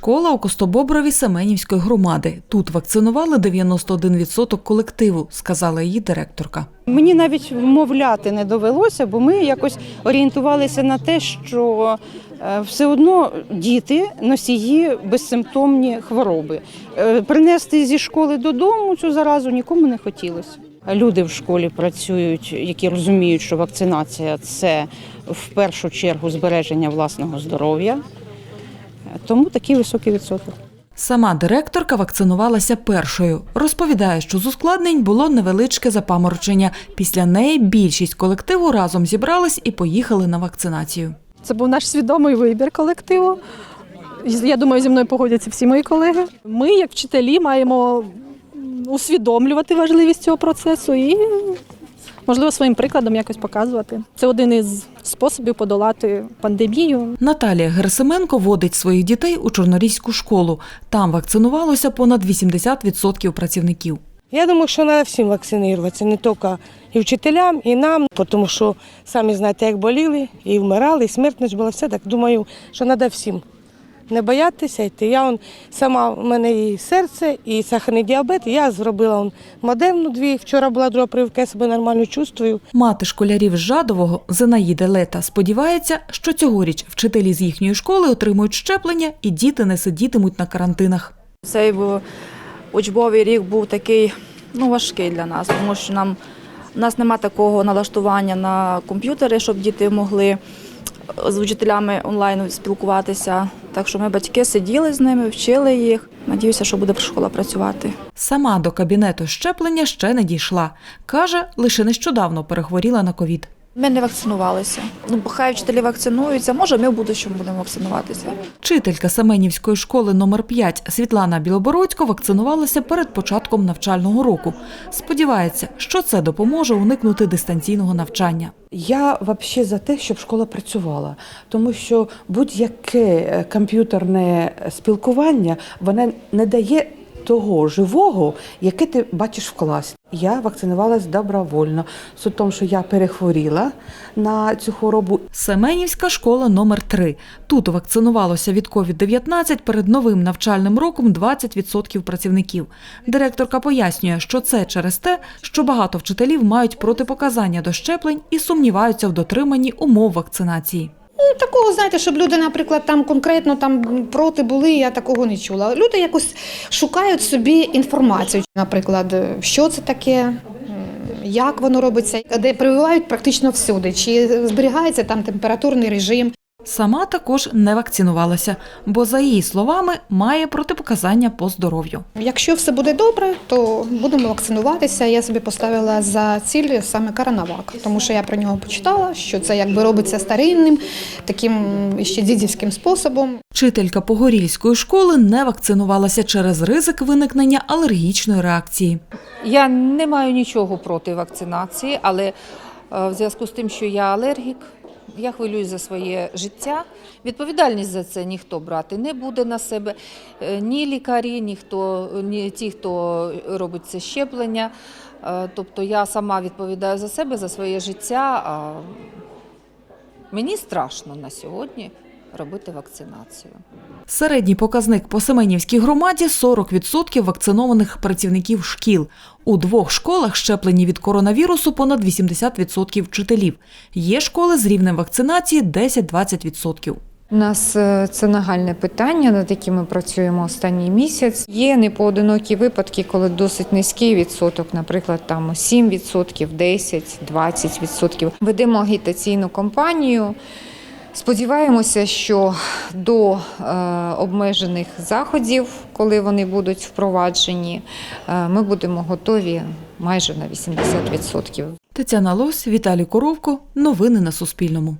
школа у Костобоброві Семенівської громади. Тут вакцинували 91% колективу, сказала її директорка. Мені навіть вмовляти не довелося, бо ми якось орієнтувалися на те, що е, все одно діти носії безсимптомні хвороби. Е, Принести зі школи додому цю заразу нікому не хотілося. Люди в школі працюють, які розуміють, що вакцинація це в першу чергу збереження власного здоров'я, тому такий високий відсоток. Сама директорка вакцинувалася першою. Розповідає, що з ускладнень було невеличке запаморочення. Після неї більшість колективу разом зібрались і поїхали на вакцинацію. Це був наш свідомий вибір колективу. Я думаю, зі мною погодяться всі мої колеги. Ми, як вчителі, маємо усвідомлювати важливість цього процесу і, можливо, своїм прикладом якось показувати. Це один із способів подолати пандемію. Наталія Герасименко водить своїх дітей у Чорнорізьку школу. Там вакцинувалося понад 80% працівників. Я думаю, що треба всім вакцинуватися, не тільки і вчителям, і нам, тому що самі знаєте, як боліли, і вмирали, і смертність була, все так. Думаю, що треба всім не боятися йти. Я он, сама, у мене і серце, і сахарний діабет. Я зробила он, модерну дві. Вчора була друга прививка, я себе нормально чувствую. Мати школярів з Жадового Зинаїда Лета сподівається, що цьогоріч вчителі з їхньої школи отримують щеплення і діти не сидітимуть на карантинах. Цей був- учбовий рік був такий ну, важкий для нас, тому що нам, у нас немає такого налаштування на комп'ютери, щоб діти могли з вчителями онлайн спілкуватися. Так що ми батьки сиділи з ними, вчили їх. Надіюся, що буде школа працювати. Сама до кабінету щеплення ще не дійшла. Каже, лише нещодавно перехворіла на ковід. Ми не вакцинувалися. Ну, хай вчителі вакцинуються, може, ми в будущому будемо вакцинуватися. Вчителька Семенівської школи номер 5 Світлана Білобородько вакцинувалася перед початком навчального року. Сподівається, що це допоможе уникнути дистанційного навчання. Я взагалі за те, щоб школа працювала, тому що будь-яке е, комп'ютерне спілкування воно не дає того живого, яке ти бачиш в класі. Я вакцинувалась добровольно, з тому, що я перехворіла на цю хворобу Семенівська школа номер 3 Тут вакцинувалося від COVID-19 перед новим навчальним роком 20% працівників. Директорка пояснює, що це через те, що багато вчителів мають протипоказання до щеплень і сумніваються в дотриманні умов вакцинації. Ну, такого, знаєте, щоб люди, наприклад, там конкретно там проти були, я такого не чула. Люди якось шукають собі інформацію, наприклад, що це таке, як воно робиться, де прививають практично всюди, чи зберігається там температурний режим. Сама також не вакцинувалася, бо, за її словами, має протипоказання по здоров'ю. Якщо все буде добре, то будемо вакцинуватися. Я собі поставила за ціль саме Коронавак, тому що я про нього почитала, що це якби робиться старинним, таким ще дідівським способом. Вчителька Погорільської школи не вакцинувалася через ризик виникнення алергічної реакції. Я не маю нічого проти вакцинації, але е, в зв'язку з тим, що я алергік, я хвилююсь за своє життя. Відповідальність за це ніхто брати не буде на себе. Е, Ні лікарі, ні, хто, ні ті, хто робить це щеплення. Е, Тобто я сама відповідаю за себе, за своє життя. А мені страшно на сьогодні робити вакцинацію. Середній показник по Семенівській громаді 40% вакцинованих працівників шкіл. У двох школах щеплені від коронавірусу понад 80% вчителів. Є школи з рівнем вакцинації 10-20%. У нас е, це нагальне питання, над яким ми працюємо останній місяць. Є непоодинокі випадки, коли досить низький відсоток, наприклад, там 7%, 10, 20%. Ведемо агітаційну кампанію. Сподіваємося, що до е, обмежених заходів, коли вони будуть впроваджені, е, ми будемо готові майже на 80%. Тетяна Лось, Віталій Коровко. Новини на Суспільному.